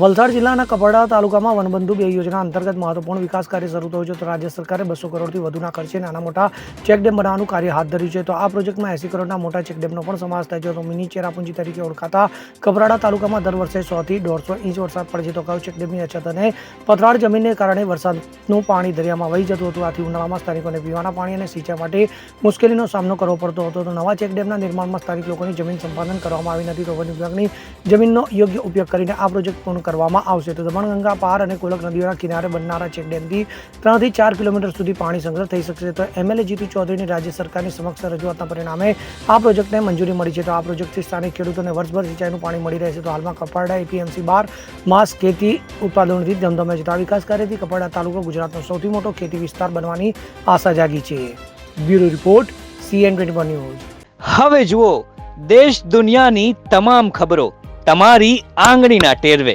વલસાડ જિલ્લાના કપડા તાલુકામાં વનબંધુ બે યોજના અંતર્ગત મહત્વપૂર્ણ વિકાસ કાર્ય શરૂ થયું છે તો રાજ્ય સરકારે બસો કરોડથી વધુના ખર્ચે નાના મોટા ચેકડેમ બનાવવાનું કાર્ય હાથ ધર્યું છે. તો આ પ્રોજેક્ટમાં એસી કરોડના મોટા ચેકડેમનો પણ સમાવેશ થાય છે. તો મિની ચેરાપુંજી તરીકે ઓળખાતા કપરાડા તાલુકામાં દર વર્ષે સોથી દોઢસો ઇંચ વરસાદ પડે છે. તો કયો ચેકડેમની અછત અને પથરાળ જમીનને કારણે વરસાદનું પાણી દરિયામાં વહી જતું હતું. આથી ઉનાળામાં સ્થાનિકોને પીવાના પાણી અને સિંચાઈ માટે મુશ્કેલીનો સામનો કરવો પડતો હતો. તો નવા ચેકડેમના નિર્માણમાં સ્થાનિક લોકોની જમીન સંપાદન કરવામાં આવી નથી. તો વન વિભાગની જમીનનો યોગ્ય ઉપયોગ કરીને આ પ્રોજેક્ટ પૂર્ણ કરવામાં આવશે. તો દમણગંગા પાર અને કોલક નદીઓના કિનારે બનનારા ચેકડેમથી ત્રણથી ચાર કિલોમીટર સુધી પાણી સંગ્રહ થઈ શકશે. તો એમએલએ જીતુ ચૌધરીની રાજ્ય સરકારની સમક્ષ રજૂઆતના પરિણામે આ પ્રોજેક્ટને મંજૂરી મળી છે. તો આ પ્રોજેક્ટથી સ્થાનિક ખેડૂતોને વર્ષભર સિંચાઈનું પાણી મળી રહેશે. તો હાલમાં કપાડા, એપીએમસી બાર, માસ, ખેતી ઉત્પાદનોથી ધમધમે છે તો આ વિકાસ કાર્યથી કપાડા તાલુકો ગુજરાતનો સૌથી મોટો ખેતી વિસ્તાર બનવાની આશા જાગી છે. Bureau report, CN twenty news. હવે જુઓ, દેશ દુનિયાની તમામ ખબરો તમારી આંગળીના ટેરવે.